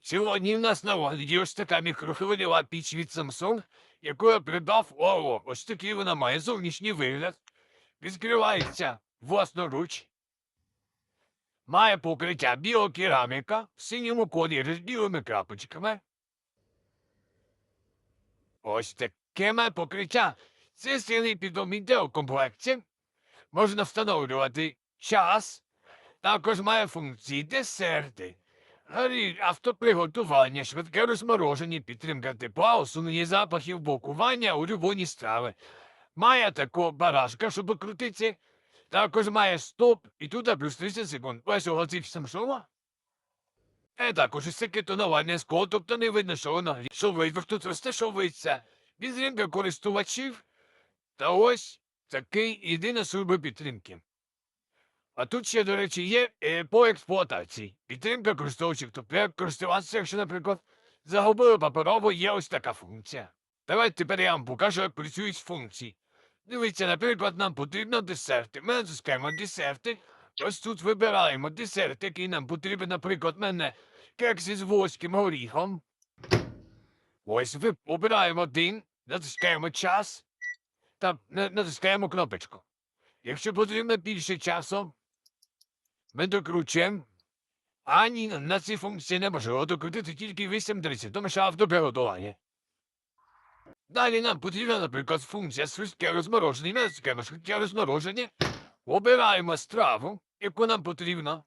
Сьогодні в нас на огляді ось така мікрохвильова піч від Samsung, яку я придбав Ово. Ось такий вона має зовнішній вигляд. Відкривається власноруч. Має покриття біокераміка в синьому кольорі з білими крапочками. Ось таке має покриття. Це сильний підоміння у комплекті. Можна встановлювати час. Також має функції десерти. Гарі автоприготування, швидке розмороження, підтримка тепла, усунення запахів, блокування, улюблені страви. Має такого барашка, щоб крутитися. Також має стоп, і тут плюс 30 секунд. Ось оголосив Самсума. Е, також ось таке скло, тобто не видно, що воно виверх тут розташовується. Підтримка користувачів. Та ось такий єдина служба підтримки. А тут ще, до речі, є е, по експлуатації. Підтримка користувачів, тобто користуватися, якщо, наприклад, загубили паперово, є ось така функція. Давайте тепер я вам покажу, як працюють функції. Дивіться, наприклад, нам потрібно десерти. Ми натискаємо десерти. Ось тут вибираємо десерт, який нам потрібен, наприклад, мене кекси з волоським горіхом. Ось обираємо один, натискаємо час та натискаємо кнопочку. Якщо потрібно більше часу, ми докручуємо. А ні, на цій функції неможливо докрутити тільки 8.30, тому що автоприготування. Далі нам потрібна, наприклад, функція швидке розмороження. Натискаємо швидке розмороження, обираємо страву, яку нам потрібно.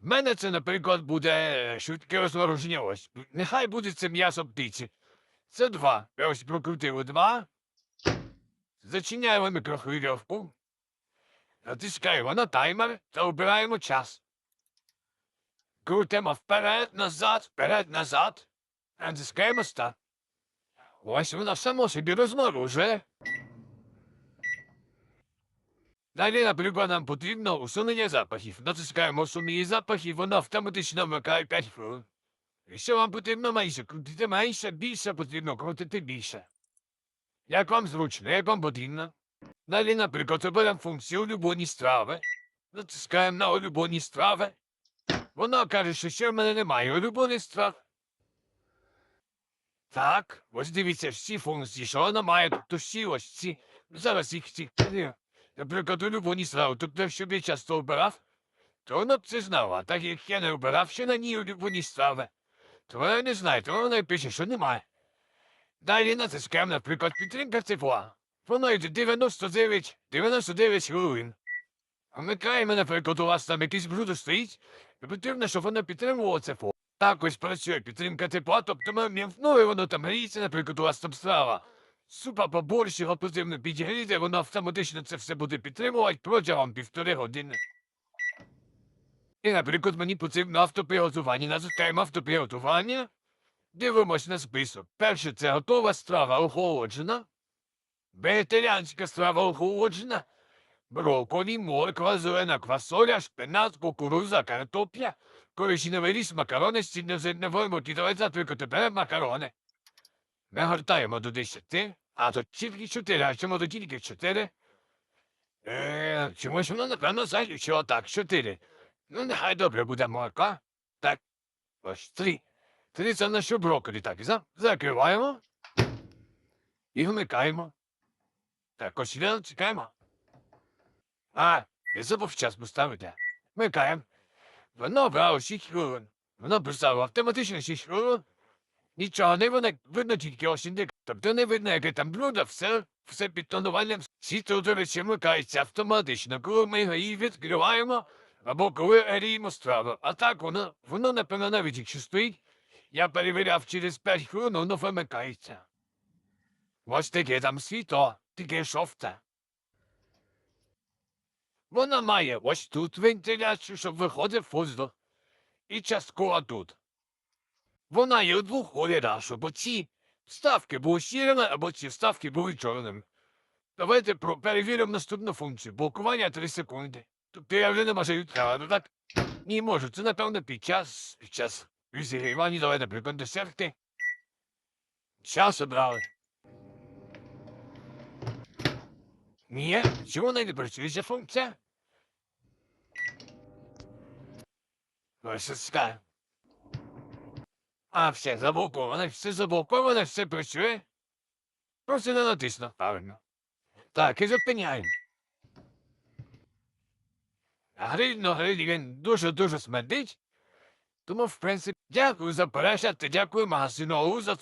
В мене це, наприклад, буде е, швидке розмороження. Ось. Нехай буде це м'ясо птиці. Це два. Я ось прокрутили два. Зачиняємо мікрохвильовку. Натискаємо на таймер та обираємо час. Крутимо вперед, назад, вперед, назад. Натискаємо старт. Ось воно само собі розморожує. Далі, наприклад, нам потрібно усунення запахів. Натискаємо усунення запахів, воно автоматично вмикає 5 хвилин. Якщо вам потрібно менше крутити менше, більше потрібно крутити більше. Як вам зручно, як вам потрібно. Далі, наприклад, оберемо функцію улюблені страви. Натискаємо на улюблені страви. Воно каже, що ще в мене немає улюблених страв. Так, ось дивіться всі функції, що вона має, тобто всі ось ці. Зараз їх ці. Наприклад, улюблені страви. Тобто, якщо б я часто обирав, то вона б це знала. Так як я не обирав ще на ній улюблені страви, то вона не знає, то вона пише, що немає. Далі натискаємо, наприклад, підтримка тепла. Йде 99, 99 хвилин. Вмикаємо, наприклад, у вас там якийсь блюдо стоїть, і потрібно, щоб воно підтримувало це тепло. Так ось працює підтримка тепла, тобто ми вмімкнули, воно там гріється, наприклад, у вас там страва. Супа побольше, його потрібно підігріти, воно автоматично це все буде підтримувати протягом півтори години. І, наприклад, мені потрібно автоприготування. Натискаємо автоприготування. Дивимось на список. Перше це готова страва охолоджена. Вегетаріанська страва охолоджена. Брокколі, морква, зелена квасоля, шпинат, кукуруза, картопля, коричневий ріс, макарони, стільноземне воймо, кітовець, наприклад, тепер макарони. Ми гортаємо до 10, а тут тільки 4, а чому тут тільки 4? Е, чомусь воно, напевно, залічило так, 4. Ну, нехай добре буде морква. Так, ось 3. 3 це наше брокколі, так, за- закриваємо і вмикаємо. Так, ось сюди чекаємо. А, не забув час поставити. Вмикаємо. Воно брало 6 хвилин. Воно писало автоматично 6 хвилин. Нічого не видно, видно тільки ось індикатор. Тобто не видно, яке там блюдо, все, все під тонуванням. Світло, до речі, автоматично, коли ми її відкриваємо, або коли гріємо страву. А так воно, воно, напевно, навіть якщо стоїть, я перевіряв через 5 хвилин, воно вимикається. Ось таке там світло, таке. Вона має ось тут вентиляцію, щоб виходив воздух. І частково тут. Вона є у двох кольорах, щоб оці вставки були сірими, або ці вставки були чорними. Давайте перевіримо наступну функцію. Блокування 3 секунди. Тобто я вже не можу так? Ні, можу. Це, напевно, під час, під час розігрівання, давайте, наприклад, десерти. Час обрали. Ні, чому не працює ця функція? Ось. А все заблоковане, все заблоковане, все працює. Просто не натиснув, правильно. Так, і зупиняємо. Грильно, гриль, він дуже-дуже смердить. Тому, в принципі, дякую за перегляд, та дякую магазину за